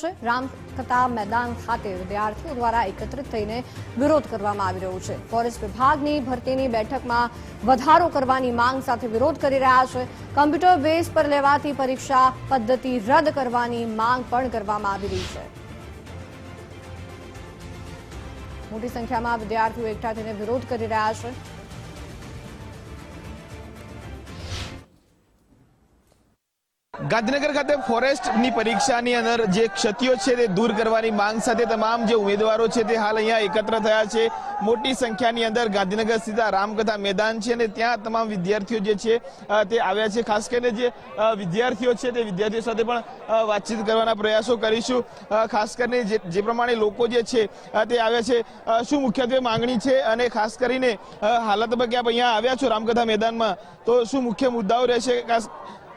છે રામકથા મેદાન ખાતે વિદ્યાર્થીઓ દ્વારા એકત્રિત થઈને વિરોધ કરવામાં આવી રહ્યો છે. ફોરેસ્ટ વિભાગની ભરતીની બેઠકમાં વધારો કરવાની માંગ સાથે વિરોધ કરી રહ્યા છે. કમ્પ્યુટર બેઝ પર લેવાતી પરીક્ષા પદ્ધતિ રદ કરવાની માંગ પણ કરવામાં આવી રહી છે. મોટી સંખ્યામાં વિદ્યાર્થીઓ એકઠા થઈને વિરોધ કરી રહ્યા છે. ગાંધીનગર ખાતે ફોરેસ્ટની પરીક્ષાની અંદર જે ક્ષતિઓ છે તે દૂર કરવાની માંગ સાથે તમામ જે ઉમેદવારો છે તે હાલ અહીંયા એકત્ર થયા છે. મોટી સંખ્યાની અંદર ગાંધીનગર સ્થિત રામકથા મેદાન છે અને ત્યાં તમામ વિદ્યાર્થીઓ જે છે તે આવ્યા છે. ખાસ કરીને જે વિદ્યાર્થીઓ છે તે વિદ્યાર્થીઓ સાથે પણ વાતચીત કરવાના પ્રયાસો કરીશું. ખાસ કરીને જે જે પ્રમાણે લોકો જે છે તે આવ્યા છે. શું મુખ્યત્વે માંગણી છે અને ખાસ કરીને હાલત તબક્કે આપ અહીંયા આવ્યા છો રામકથા મેદાનમાં, તો શું મુખ્ય મુદ્દાઓ રહેશે? ખાસ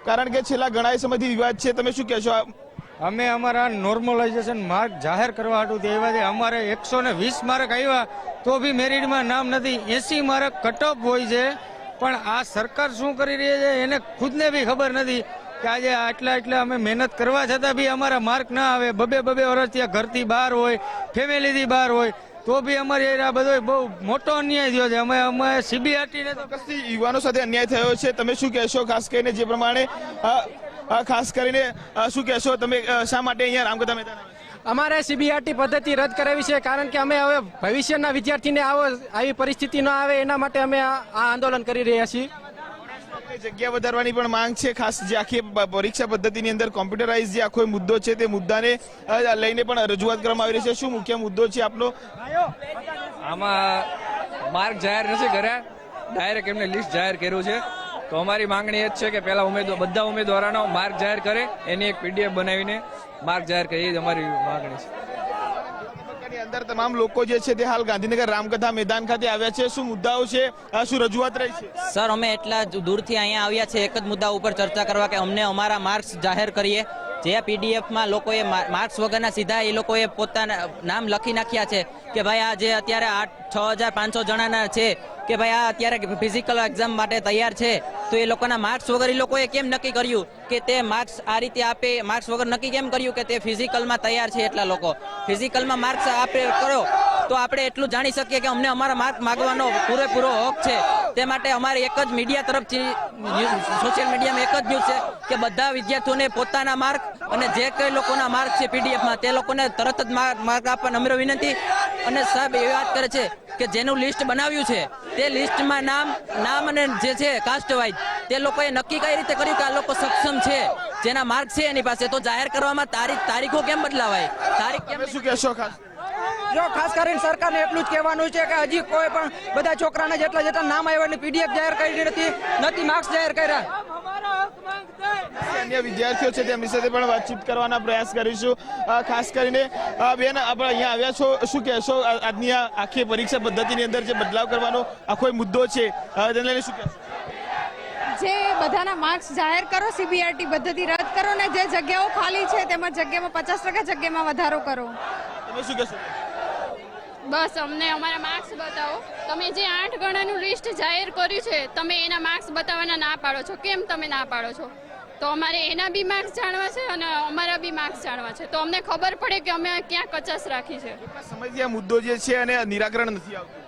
કારણ કે છેલ્લા ઘણા સમયથી વિવાદ છે. તમે શું કહેશો? અમે અમારા નોર્મલાઇઝેશન માર્ક જાહેર કરવા હતું તે આવ્યા છે. અમારે એકસો ને વીસ માર્ક આવ્યા તો બી મેરિટમાં નામ નથી. એસી માર્ક કટઅપ હોય છે. પણ આ સરકાર શું કરી રહી છે એને ખુદને બી ખબર નથી કે આજે આટલા એટલા અમે મહેનત કરવા છતાં બી અમારા માર્ક ના આવે. બબે બબે વર્ષથી ત્યાં ઘરથી બહાર હોય ફેમિલીથી બહાર હોય. તો બી અમારી આ બધો બહુ મોટો અન્યાય થયો છે. અમે અમે સીબીઆરટી ને તો કશી યુવાનો સાથે અન્યાય થયો છે. તમે શું કહેશો? ખાસ કરીને જે પ્રમાણે ખાસ કરીને શું કહેશો? તમે શા માટે અહીંયા રામકથા મેદાન અમારે સીબીઆરટી પદ્ધતિ રદ કરાવી છે કારણ કે અમે હવે ભવિષ્યના વિદ્યાર્થીને આવો આવી પરિસ્થિતિ ન આવે એના માટે અમે આ આંદોલન કરી રહ્યા છીએ. જગ્યા વધારવાની પણ માંગ છે. ખાસ જે આખી પરીક્ષા પદ્ધતિની અંદર કોમ્પ્યુટરાઇઝ જે આખો મુદ્દો છે તે મુદ્દાને લઈને પણ રજૂઆત કરવામાં આવી રહી છે. શું મુખ્ય મુદ્દો છે આપનો? આમાં માર્ક જાહેર નથી કર્યા. ડાયરેક્ટ એમને લિસ્ટ જાહેર કર્યું છે. તો અમારી માંગણી એ જ છે કે પહેલા ઉમેદવાર, બધા ઉમેદવારોનો માર્ક જાહેર કરે. એની એક પીડીએફ બનાવીને માર્ક જાહેર કરે એ જ અમારી માંગણી છે. અંદર તમામ લોકો જે છે તે હાલ ગાંધીનગર રામકથા મેદાન ખાતે આવ્યા છે. શું મુદ્દાઓ છે? શું રજૂઆત રહી છે? સર, અમે એટલા દૂરથી અહીંયા આવ્યા છે. એક જ મુદ્દા ઉપર ચર્ચા કરવા કે અમને અમારા માર્ક્સ જાહેર કરીએ. જે પીડીએફમાં લોકોએ માર્ક્સ વગરના સીધા એ લોકોએ પોતાના નામ લખી નાખ્યા છે કે ભાઈ આ જે અત્યારે આઠ, છ હજાર પાંચસો જણાના છે કે ભાઈ આ અત્યારે ફિઝિકલ એક્ઝામ માટે તૈયાર છે, તો એ લોકોના માર્ક્સ વગર એ લોકોએ કેમ નક્કી કર્યું કે તે માર્ક્સ આ રીતે આપે, માર્ક્સ વગર નક્કી કેમ કર્યું કે તે ફિઝિકલમાં તૈયાર છે એટલા લોકો? ફિઝિકલમાં માર્ક્સ આપે કરો, તો આપણે એટલું જાણી શકીએ કે અમને અમારા માર્ક માગવાનો પૂરેપૂરો હક છે. તે માટે અમારે એક જ મીડિયા તરફથી સોશિયલ મીડિયામાં એક જ ન્યૂઝ છે કે બધા વિદ્યાર્થીઓને પોતાના માર્ક અને જે કઈ લોકોના માર્ક છે પીડીએફમાં તે લોકોને તરત જ માર્ક માર્ક આપવા વિનંતી. અને સાહેબ એવી વાત કરે છે કે જેનું લિસ્ટ બનાવ્યું છે તે લિસ્ટમાં નામ નામ અને જે છે કાસ્ટ વાઇઝ તે લોકોએ નક્કી કઈ રીતે કર્યું કે આ લોકો સક્ષમ છે જેના માર્ક છે એની પાસે. તો જાહેર કરવામાં તારીખ તારીખો કેમ બદલાવાય? તારીખ કેમ શું કહેશો ખાસ? જો ખાસ કરીને સરકારને એટલું જ કહેવાનું છે કે હજી કોઈ પણ બધા છોકરાના જેટલા જેટલા નામ આવ્યા એટલે પીડીએફ જાહેર કરી નથી નથી માર્ક્સ જાહેર કર્યા. અન્ય વિદ્યાર્થીઓ છે તેમની સાથે પણ વાતચીત કરવાના પ્રયાસ કરીશું. ખાસ કરીને બેન આપણે અહીંયા આવ્યા છો શું કહેશો? આજની આ આખી પરીક્ષા પદ્ધતિની અંદર જે બદલાવ કરવાનો આખો મુદ્દો છે તેને લઈને શું કહેશો? જે બધાના માર્ક્સ જાહેર કરો સીબીઆરટી પદ્ધતિ રદ કરો ને જે જગ્યાઓ ખાલી છે તેમાં જગ્યામાં પચાસ ટકા જગ્યામાં વધારો કરો. તમે શું કહેશો? બસ અમને અમારા માર્ક્સ બતાવો. તમે જે આઠ ગણાનું લિસ્ટ જાહેર કર્યું છે તમે એના માર્ક્સ બતાવવાના ના પાડો છો. કેમ તમે ના પાડો છો? તો અમારે એના બી માર્ક્સ જાણવા છે અને અમારા બી માર્ક્સ જાણવા છે. તો અમને ખબર પડે કે અમે ક્યાં કચાશ રાખી છે. સમજ્યા આ મુદ્દો જે છે અને નિરાકરણ નથી આવતું?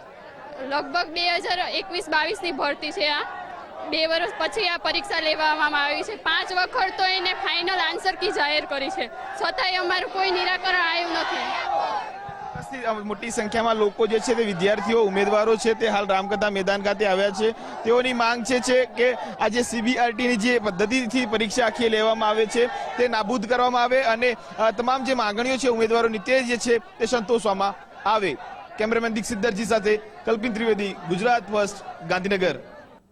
લગભગ બે હજાર એકવીસ બાવીસની ભરતી છે આ. બે વર્ષ પછી આ પરીક્ષા લેવામાં આવી છે. પાંચ વખત તો એને ફાઇનલ આન્સર કી જાહેર કરી છે. છતાંય અમારું કોઈ નિરાકરણ આવ્યું નથી. ચોક્કસથી મોટી સંખ્યામાં લોકો જે છે તે વિદ્યાર્થીઓ, ઉમેદવારો છે તે હાલ રામકથા મેદાન ખાતે આવ્યા છે. તેઓની માંગ છે કે આજે સીબીઆરટીની જે પદ્ધતિથી પરીક્ષા આખી લેવામાં આવે છે, તે નાબૂદ કરવામાં આવે અને તમામ જે માંગણીઓ છે ઉમેદવારોની તે જે છે તે સંતોષવામાં આવે. કેમેરામેન દીક્ષિત દરજી સાથે કલ્પિન ત્રિવેદી, ગુજરાત ફર્સ્ટ ગાંધીનગર.